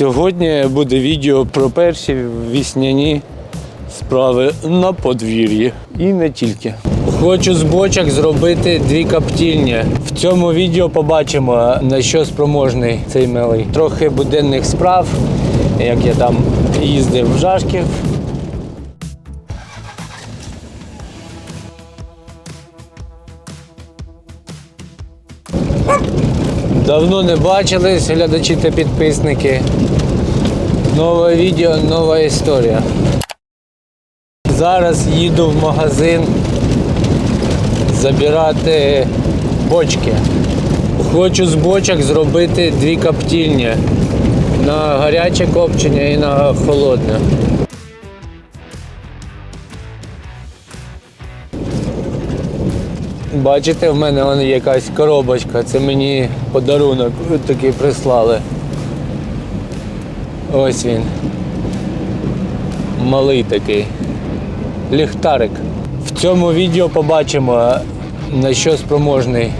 Сьогодні буде відео про перші вісняні справи на подвір'ї. І не тільки. Хочу з бочок зробити дві коптільні. В цьому відео побачимо, на що спроможний цей милий. Трохи буденних справ, як я там їздив в Жашків. Давно не бачились, глядачі та підписники. Нове відео, нова історія. Зараз їду в магазин забирати бочки. Хочу з бочок зробити дві коптільні. На гаряче копчення і на холодне. Бачите, в мене вон якась коробочка. Це мені подарунок такий прислали. Ось він. Малий такий. Ліхтарик. В цьому відео побачимо, на що спроможний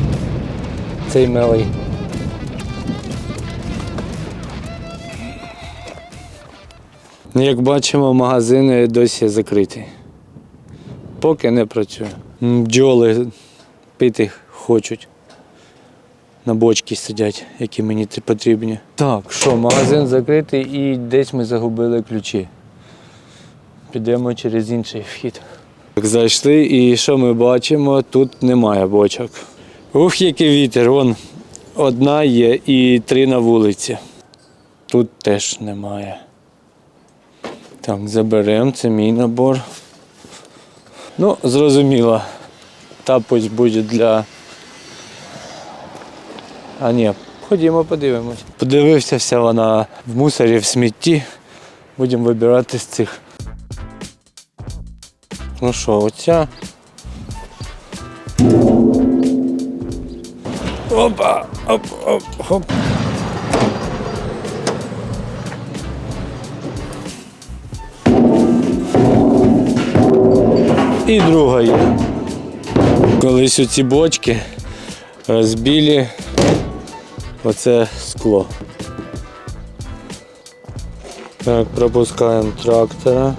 цей малий. Ну, Як бачимо, магазини досі закриті. Поки не працює. Бджоли пити хочуть. На бочці сидять, які мені потрібні. Так, що, магазин закритий і десь ми загубили ключі. Підемо через інший вхід. Так, зайшли і що ми бачимо? Тут немає бочок. Ух, який вітер, вон одна є і три на вулиці. Тут теж немає. Так, заберемо, це мій набор. Ну, зрозуміло. Та пусть буде для. А ні, ходімо, подивимось. Подивився, вся вона в мусорі, в смітті. Будемо вибирати з цих. Ну що, оця. Опа! Оп, оп, хоп. І друга є. Колись оці бочки розбілі оце скло. Так, пропускаємо трактора.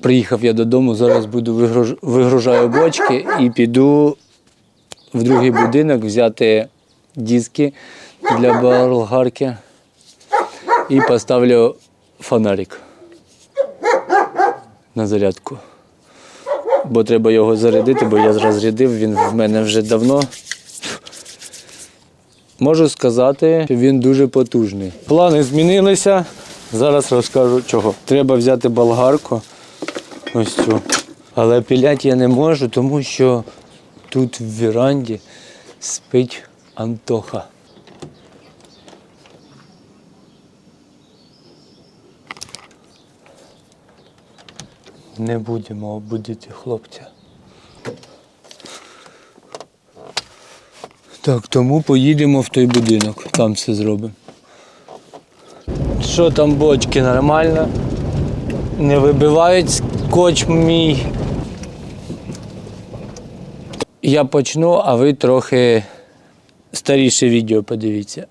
Приїхав я додому, зараз буду вигруж... вигружаю бочки і піду в другий будинок взяти диски для болгарки і поставлю фонарик на зарядку. Бо треба його зарядити, бо я розрядив, він в мене вже давно. Можу сказати, що він дуже потужний. Плани змінилися. Зараз розкажу чого. Треба взяти болгарку. Ось цю. Але піляти я не можу, тому що тут в віранді спить Антоха. Не будемо обудити хлопця. Так, тому поїдемо в той будинок, там все зробимо. Що там бочки нормально? Не вибивають скотч мій. Я почну, а ви трохи старіше відео подивіться.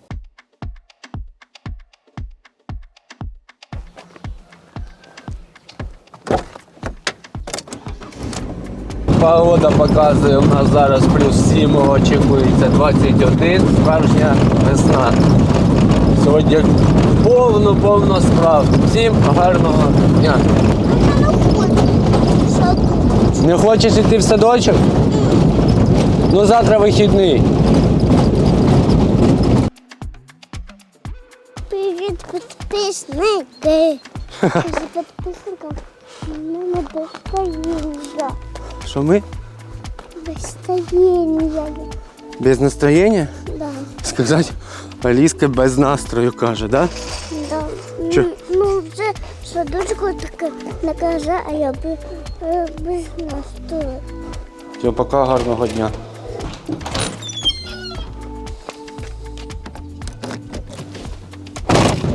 Погода показує, у нас зараз плюс 7, очікується 21, справжня весна. Сьогодні повно-повно справ. Всім гарного дня. Не хочеш йти в садочок? Ну завтра вихідний. Привіт, підписники. Підписникам. Ну, не достається. Що ми? Достається. Без настроєння? Да, Сказати, Аліска без настрою каже, да? да. Чо? Ну, Ну, вже садочку таке не каже, а я е, без настрою. Все, пока, гарного дня.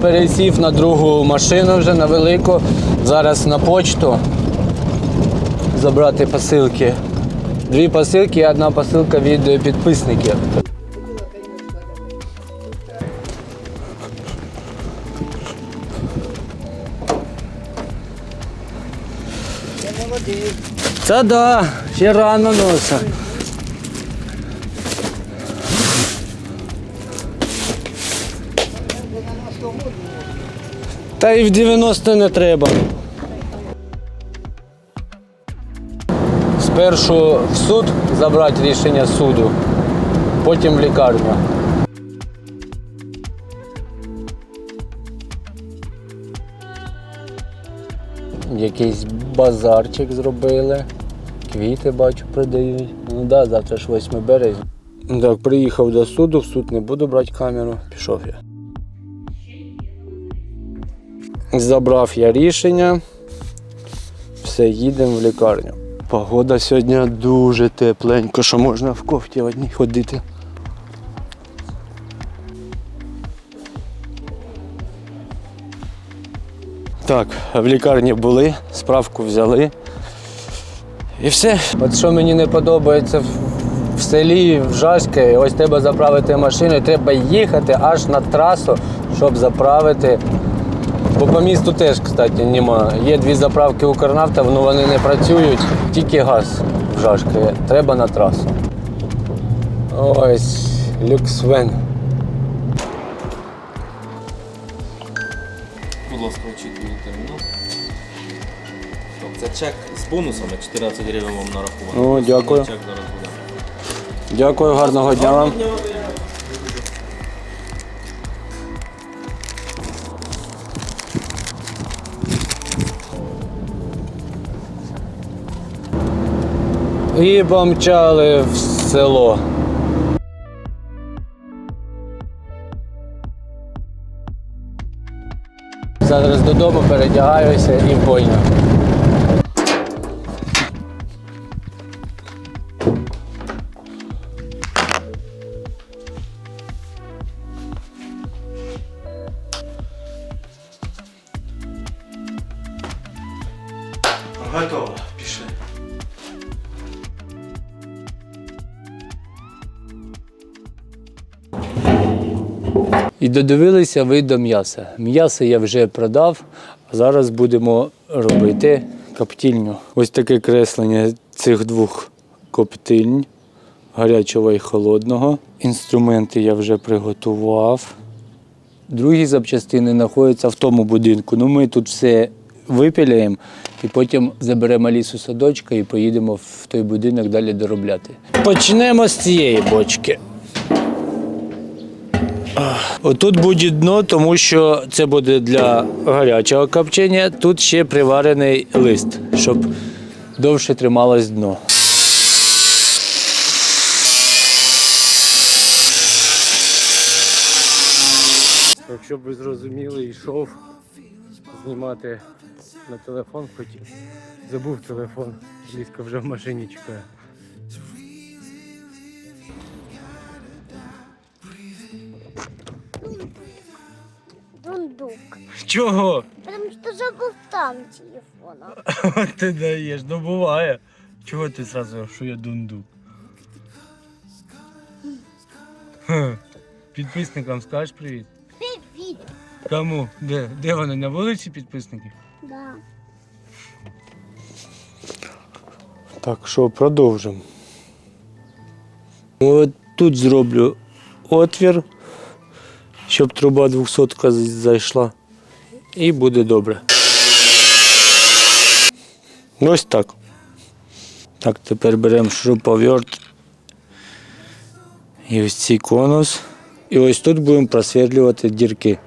Пересів на другу машину вже на велику. Зараз на почту забрати посилки. Дві посилки і одна посилка від підписників. Та да, ще рано носа. Та і в 90 не треба. Спершу в суд забрати рішення суду, потім в лікарню. Якийсь базарчик зробили. Квіти бачу продають. Ну так, да, завтра ж 8 березня. Так, приїхав до суду, в суд не буду брати камеру, пішов я. Забрав я рішення. Все, їдемо в лікарню. Погода сьогодні дуже тепленько, що можна в кофті одній ходити. Так, в лікарні були, справку взяли. І все. От що мені не подобається в, селі, в Жашки, ось треба заправити машину, треба їхати аж на трасу, щоб заправити. Бо по місту теж, кстати, нема. Є дві заправки Укрнафта, але вони не працюють, тільки газ в Жашки. Треба на трасу. Ось люксвен. Будь ласка, очікуйте термінал. Це чек з бонусами 14 гривень вам нараховано. О, дякую. Чек зараз буде. Дякую, гарного дня вам. І помчали в село. Зараз додому передягаюся і в. Готово, І додивилися ви до м'яса. М'ясо я вже продав, а зараз будемо робити коптильню. Ось таке креслення цих двох коптильнь, гарячого і холодного. Інструменти я вже приготував. Другі запчастини знаходяться в тому будинку. Ну, ми тут все випіляємо і потім заберемо лісу садочка і поїдемо в той будинок далі доробляти. Почнемо з цієї бочки. Отут буде дно, тому що це буде для гарячого копчення. Тут ще приварений лист, щоб довше трималось дно. Якщо б ви зрозуміли, йшов знімати на телефон, хотів. Забув телефон. Ліска вже в машині чекає. Дундук. Чого? Потому что забыл там телефона. Ти даєш, ну буває. Чого ти зразу, що я дундук? Підписникам скажеш привіт? Привет. Кому? Де? Де вони? На вулиці підписники? Да. Так, що продовжимо. От тут зроблю отвір, щоб труба 200 зайшла. І буде добре. Ось так. Так, тепер беремо шуруповерт. І ось цей конус. І ось тут будемо просвітлювати дірки.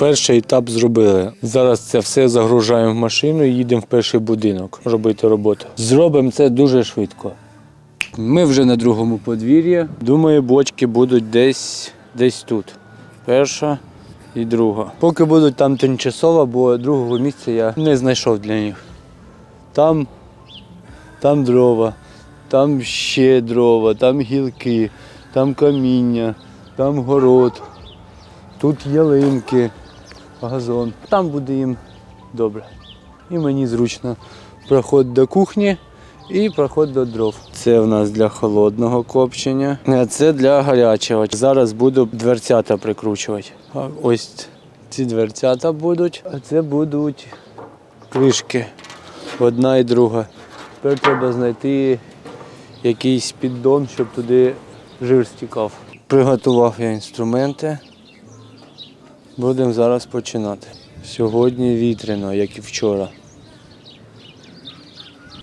Перший етап зробили. Зараз це все загружаємо в машину і їдемо в перший будинок робити роботу. Зробимо це дуже швидко. Ми вже на другому подвір'ї. Думаю, бочки будуть десь, десь тут. перша і друга. Поки будуть там тимчасово, бо другого місця я не знайшов для них. Там, там дрова, там ще дрова, там гілки, там каміння, там город, тут ялинки, газон. Там буде їм добре. І мені зручно. Проход до кухні і проход до дров. Це в нас для холодного копчення, а це для гарячого. Зараз буду дверцята прикручувати. Ось ці дверцята будуть, а це будуть кришки. Одна і друга. Тепер треба знайти якийсь піддон, щоб туди жир стікав. Приготував я інструменти. Будемо зараз починати. Сьогодні вітряно, як і вчора.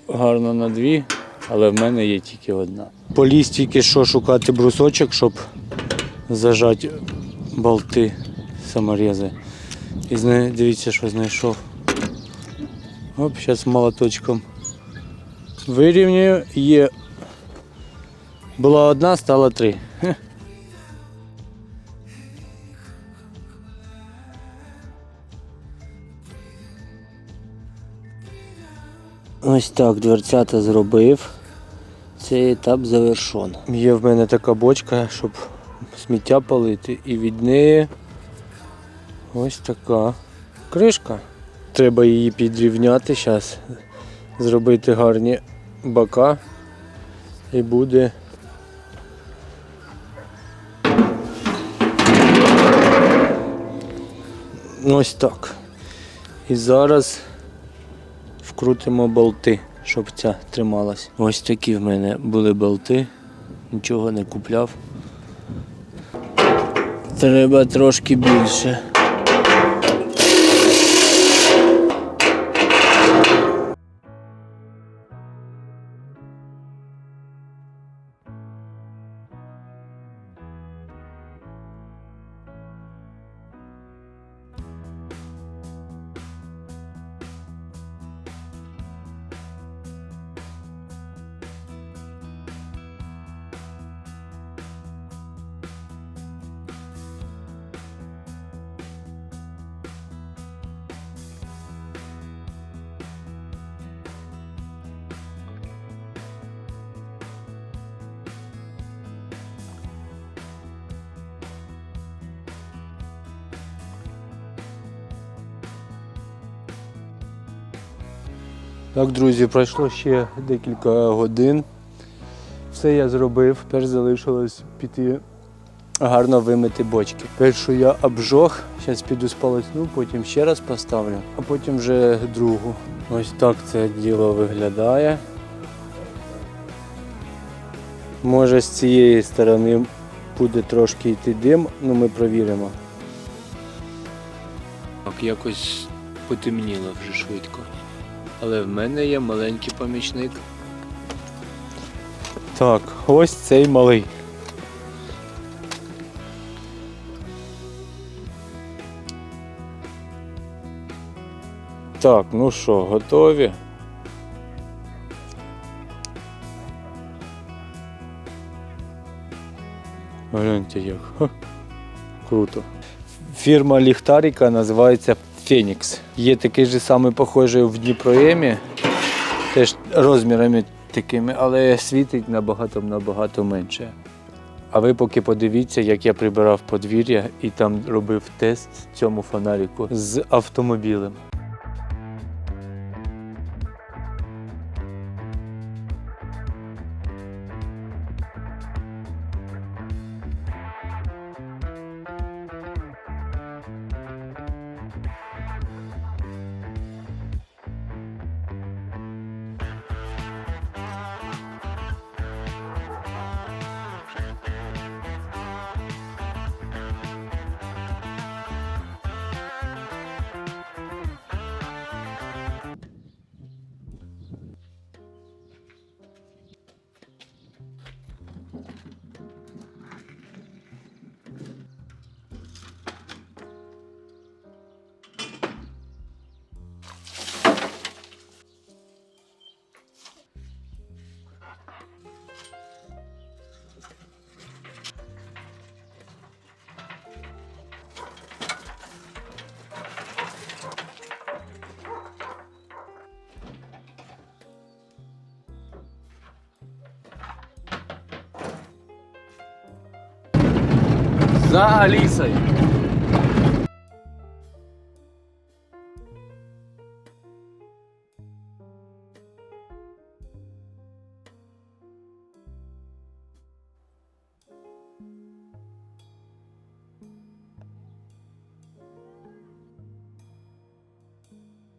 Гарно на дві, але в мене є тільки одна. Поліз тільки що шукати брусочок, щоб зажати болти саморези. І дивіться, що знайшов. Оп, зараз молоточком вирівнюю. Є. Була одна, стала три. Ось так дверцята зробив. Цей етап завершен. Є в мене така бочка, щоб сміття палити, і від неї ось така кришка. Треба її підрівняти зараз, зробити гарні бока і буде. Ось так. І зараз вкрутимо болти, щоб ця трималась. Ось такі в мене були болти, нічого не купляв. Треба трошки більше. Так, друзі, пройшло ще декілька годин. Все я зробив. Тепер залишилось піти гарно вимити бочки. Першу я обжог, зараз піду сполосну, потім ще раз поставлю, а потім вже другу. Ось так це діло виглядає. Може з цієї сторони буде трошки йти дим, ну ми провіримо. Так, якось потемніло вже швидко. Але в мене є маленький помічник. Так, ось цей малий. Так, ну що, готові? Гляньте як. Ха. Круто. Фірма ліхтарика називається Фенікс. Є такий же самий похожий в Дніпроємі, теж розмірами такими, але світить набагато набагато менше. А ви поки подивіться, як я прибирав подвір'я і там робив тест цьому фонарику з автомобілем. За Алісою.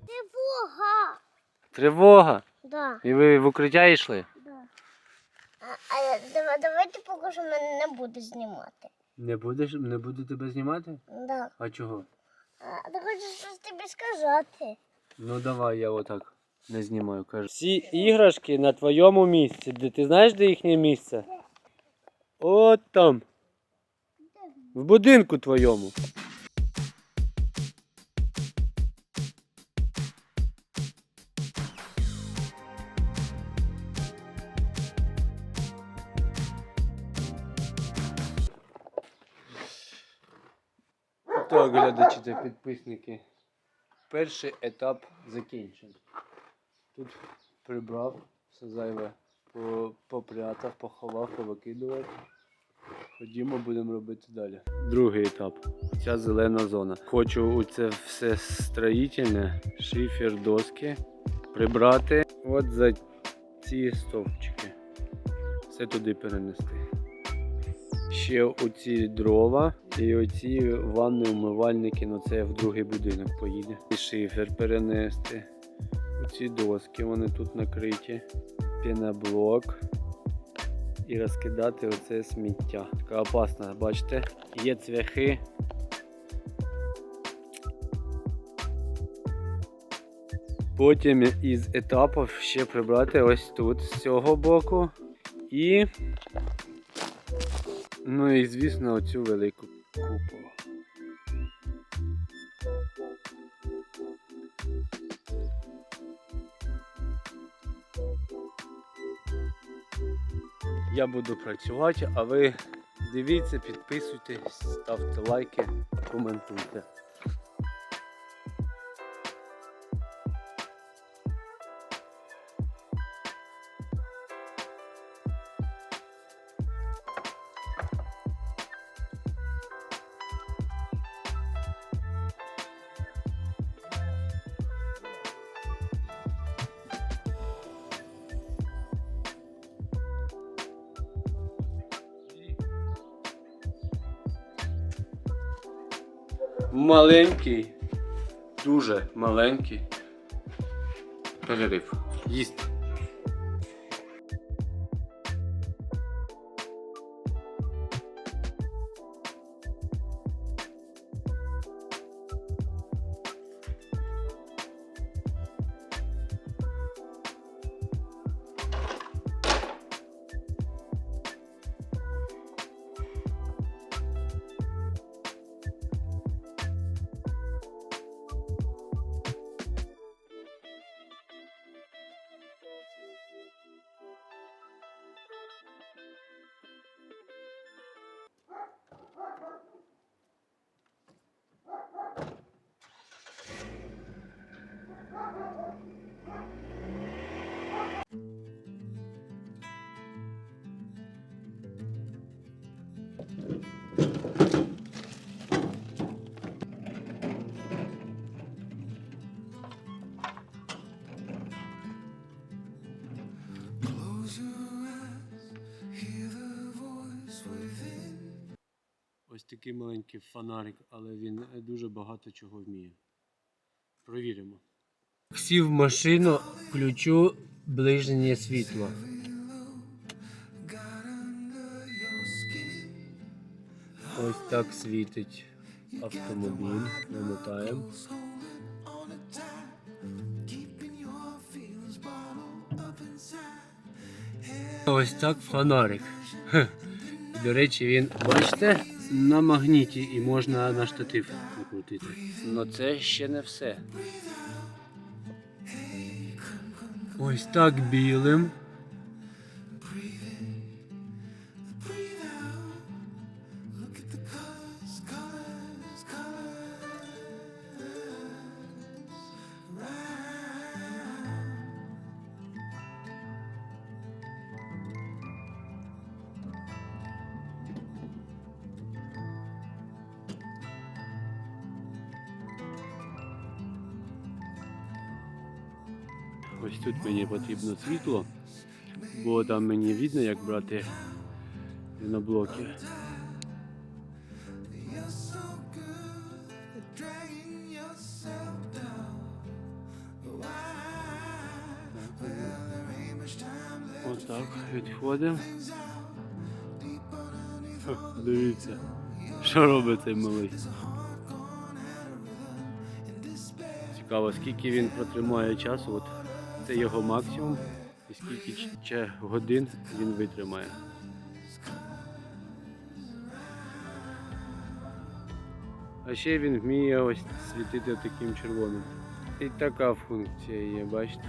Тривога. Тривога. Да, І ви в укриття йшли? да. А, а давай, давайте поки що мене не буде знімати. Не будеш, не буду тебе знімати? Да. А чого? А ти хочеш щось тобі сказати? Ну давай я отак не знімаю, кажу. Всі іграшки на твоєму місці. Де ти знаєш, де їхнє місце? От там. В будинку твоєму. Та підписники. Перший етап закінчений. Тут прибрав, все зайве попрятав, поховав, повикидував. Ходімо, будемо робити далі. Другий етап. Ця зелена зона. Хочу у це все строїтельне, шифер, доски прибрати. От за ці стовпчики. Все туди перенести. Ще оці дрова і оці ванни умивальники, ну це в другий будинок поїде. І шифер перенести. Оці доски, вони тут накриті. Піноблок. І розкидати оце сміття. Така опасна, бачите? Є цвяхи. Потім із етапів ще прибрати ось тут з цього боку. І Ну і звісно оцю велику купу. Я буду працювати, а ви дивіться, підписуйтесь, ставте лайки, коментуйте. Маленький, дуже маленький перерив. Їсти. Такий маленький фонарик, але він дуже багато чого вміє. Провіримо. Сів в машину, включу ближнє світло. Ось так світить автомобіль. Намотаємо. Ось так фонарик. До речі, він, бачите, на магніті і можна на штатив накрутити. Ну це ще не все. Ось так білим. Потрібно світло, бо там мені видно, як брати на блоки. Так, відходимо. Дивіться, що робить цей малий. Цікаво, скільки він протримає часу. Це його максимум. І скільки ще годин він витримає. А ще він вміє ось світити таким червоним. І така функція є, бачите?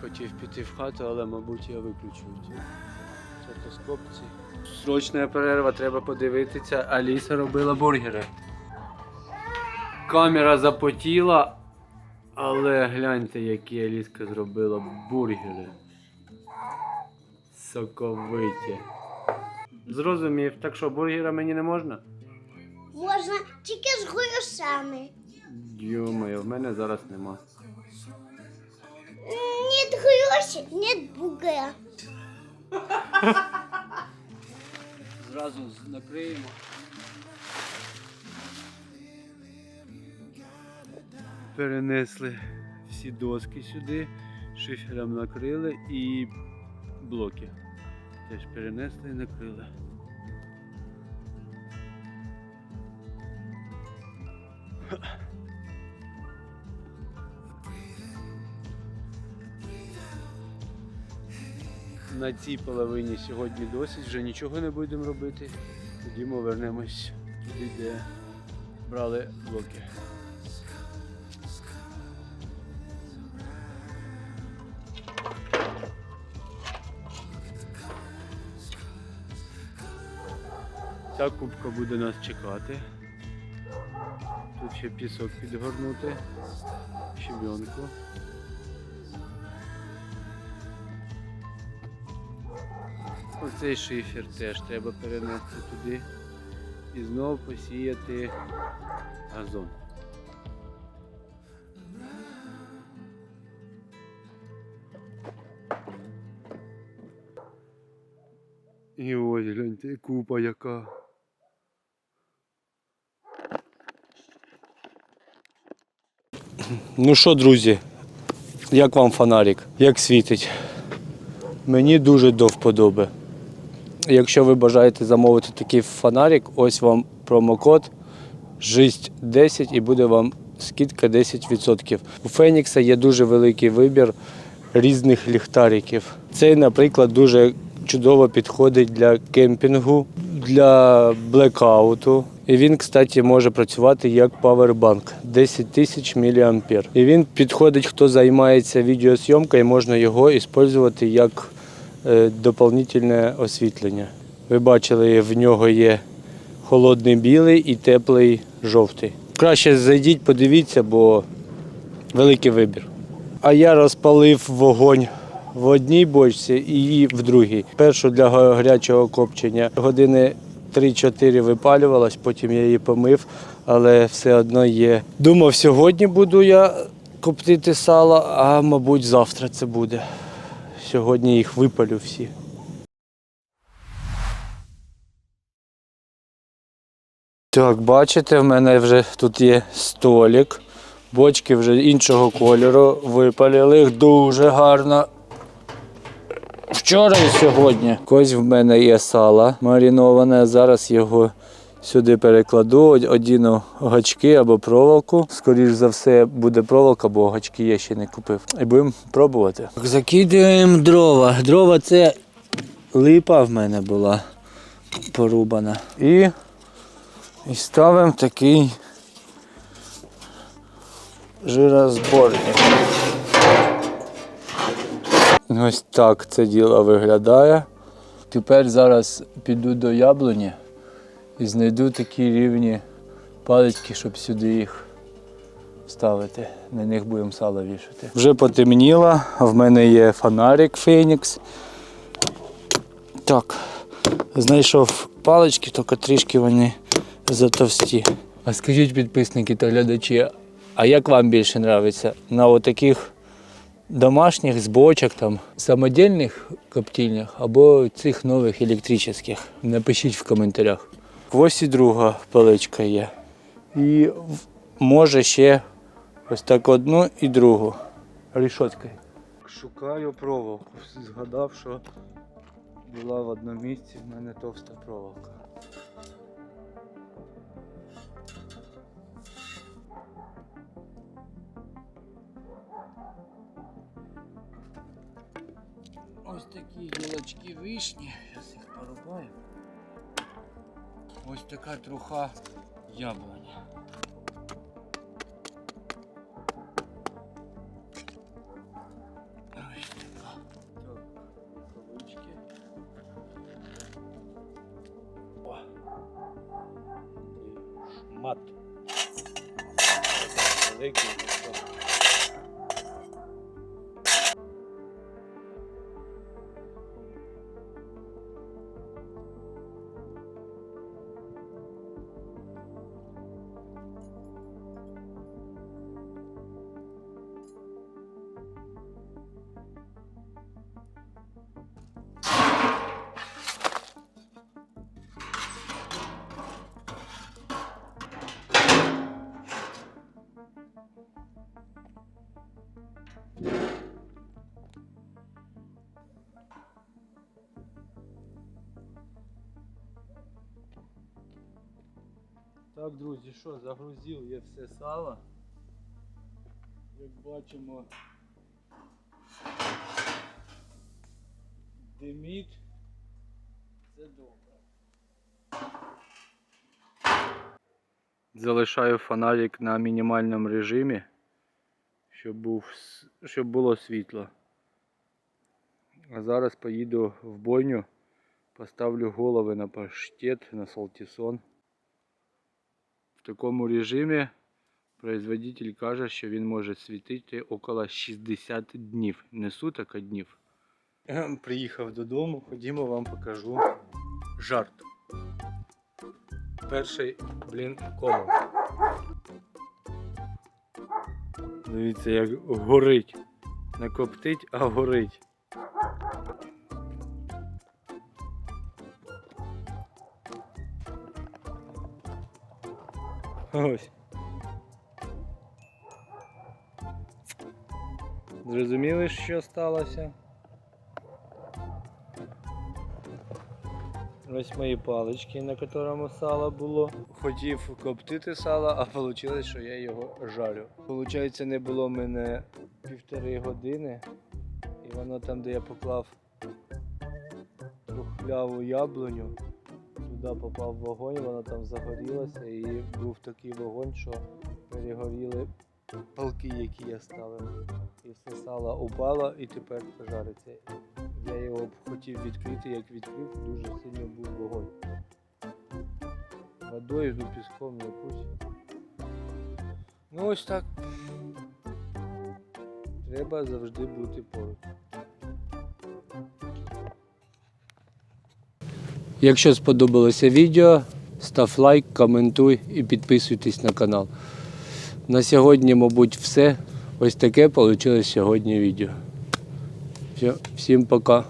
Хотів піти в хату, але мабуть я виключу цю. Срочна перерва, треба подивитися. Аліса робила бургери. Камера запотіла, але гляньте, які Аліска зробила бургери. Соковиті. Зрозумів, так що бургера мені не можна? Можна тільки з грошами. Йо-моє, в мене зараз нема. Нет грошей, нет бугра. Зразу накриємо. Перенесли всі доски сюди, шифером накрили і блоки. Теж перенесли і накрили. На цій половині сьогодні досить, вже нічого не будемо робити. Ходімо, вернемось туди, де брали блоки. Ця кубка буде нас чекати. Тут ще пісок підгорнути, щебенку. Оцей шифер теж треба перенести туди і знову посіяти газон. І ось гляньте, купа яка. Ну що, друзі, як вам фонарик? Як світить? Мені дуже до вподоби. Якщо ви бажаєте замовити такий фонарик, ось вам промокод ЖИСТ10 і буде вам скидка 10%. У Фенікса є дуже великий вибір різних ліхтариків. Цей, наприклад, дуже чудово підходить для кемпінгу, для блекауту. І він, кстати, може працювати як павербанк 10 тисяч мА. І він підходить, хто займається відеозйомкою, можна його використовувати як е, доповнительне освітлення. Ви бачили, в нього є холодний білий і теплий жовтий. Краще зайдіть, подивіться, бо великий вибір. А я розпалив вогонь в одній бочці і в другій. Першу для гарячого копчення години 3-4 випалювалась, потім я її помив, але все одно є. Думав, сьогодні буду я коптити сало, а мабуть завтра це буде. Сьогодні їх випалю всі. Так, бачите, в мене вже тут є столик. Бочки вже іншого кольору. Випалили їх дуже гарно. Вчора і сьогодні. Ось в мене є сало маріноване. Зараз його сюди перекладу, одіну гачки або проволоку. Скоріш за все буде проволока, бо гачки я ще не купив. І будемо пробувати. Закидуємо дрова. Дрова це липа в мене була порубана. І, і ставимо такий жирозборник. Ось так це діло виглядає. Тепер зараз піду до яблуні і знайду такі рівні палички, щоб сюди їх ставити. На них будемо сало вішати. Вже потемніло, в мене є фонарик Фенікс. Так, знайшов палички, тільки трішки вони затовсті. А скажіть, підписники та глядачі, а як вам більше подобається? На отаких домашніх з бочок, там, самодільних коптильнях або цих нових електричних. Напишіть в коментарях. Ось і друга паличка є. І може ще ось так одну і другу. Рішоткою. Шукаю проволоку. Згадав, що була в одному місці в мене товста проволока. Ось такі гілочки вишні, зараз їх порубаю. Ось така труха яблуня. Ось така. Так, рукавички. О. Такий шмат. Великий. Так, друзі, що, загрузив я все сало. Як бачимо, димить. Це добре. Залишаю фонарик на мінімальному режимі, щоб, був, щоб було світло. А зараз поїду в бойню, поставлю голови на паштет, на салтісон. В такому режимі производитель каже, що він може світити около 60 днів. Не суток, а днів. Приїхав додому, ходімо вам покажу жарт. Перший блін комом. Дивіться, як горить. Не коптить, а горить. Ось. Зрозуміли, що сталося? Ось мої палички, на якому сало було. Хотів коптити сало, а вийшло, що я його жарю. Получається, не було в мене півтори години, і воно там, де я поклав трухляву яблуню, туди попав вогонь, воно там загорілося і був такий вогонь, що перегоріли палки, які я ставив. І все сало упало і тепер жариться. Я його хотів відкрити, як відкрив, дуже сильно був вогонь. Водою, ну піском якусь. Ну ось так. Треба завжди бути поруч. Якщо сподобалося відео, став лайк, коментуй і підписуйтесь на канал. На сьогодні, мабуть, все. Ось таке вийшло сьогодні відео. Все, всім пока.